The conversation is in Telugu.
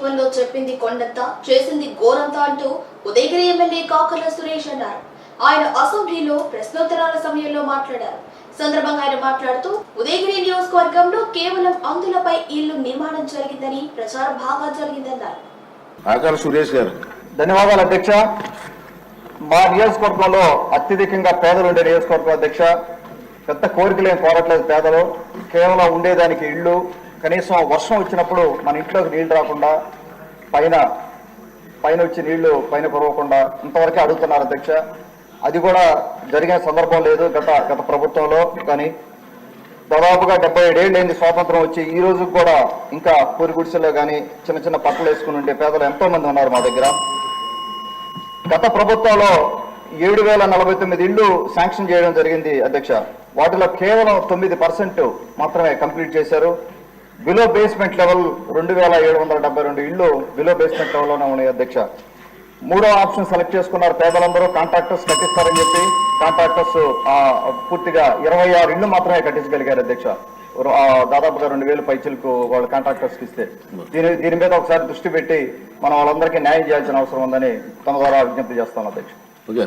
ప్రభుత్వంలో చెప్పింది కొండంత చేసింది గోరంత అంటూ ఉదయగిరి ఎమ్మెల్యే కాకర్ల సురేష్ అన్నారు. ఆయన అసెంబ్లీలో ప్రశ్నోత్తరాల సమయంలో మాట్లాడారు. సందర్భంగా ఆయన మాట్లాడుతూ ఉదయగిరి నియోజకవర్గంలో కేవలం అందులపై ఇల్లు నిర్మాణం జరిగిందని ప్రచారం బాగా జరిగిందన్నారు. ఆకార సురేష్ గారు. ధన్యవాదాలు అధ్యక్ష. మా నియోజకవర్గంలో అత్యధికంగా పేదలు ఉండే నియోజకవర్గం అధ్యక్ష. పెద్ద కోరికలు ఏం కోరట్లేదు పేదలు. కేవలం ఉండేదానికి ఇళ్ళు కనీసం వర్షం వచ్చినప్పుడు మన ఇంట్లోకి నీళ్ళు రాకుండా పైన పైన వచ్చి నీళ్ళు పైన కురవకుండా ఇంతవరకే అడుగుతున్నారు అధ్యక్ష. అది కూడా జరిగిన సందర్భం లేదు గత గత ప్రభుత్వంలో కానీ దాదాపుగా డెబ్బై ఏడేళ్ళైంది స్వాతంత్రం వచ్చి ఈ రోజు కూడా ఇంకా పూరి గుడిసెలో కానీ చిన్న చిన్న పట్టలు వేసుకుని ఉండే పేదలు ఎంతో మంది ఉన్నారు మా దగ్గర. గత ప్రభుత్వంలో ఏడు వేల నలభై తొమ్మిది ఇళ్ళు శాంక్షన్ చేయడం జరిగింది అధ్యక్ష. వాటిలో కేవలం తొమ్మిది పర్సెంట్ మాత్రమే కంప్లీట్ చేశారు. బిలో బేస్మెంట్ లెవెల్ రెండు వేల ఏడు వందల డెబ్బై రెండు ఇళ్ళు బిలో బేస్మెంట్ లెవెల్లోనే ఉన్నాయి అధ్యక్ష. మూడో ఆప్షన్ సెలెక్ట్ చేసుకున్నారు పేదలందరూ కాంట్రాక్టర్స్ కట్టిస్తారని చెప్పి కాంట్రాక్టర్స్ పూర్తిగా ఇరవై ఆరు ఇళ్ళు మాత్రమే కట్టించగలిగారు అధ్యక్ష. ఆ, దాదాపుగా రెండు వేలు పైచలకు వాళ్ళ కాంట్రాక్టర్స్కి ఇస్తే. దీని దీని మీద ఒకసారి దృష్టి పెట్టి మనం వాళ్ళందరికీ న్యాయం చేయాల్సిన అవసరం ఉందని తమ ద్వారా విజ్ఞప్తి చేస్తాను అధ్యక్ష.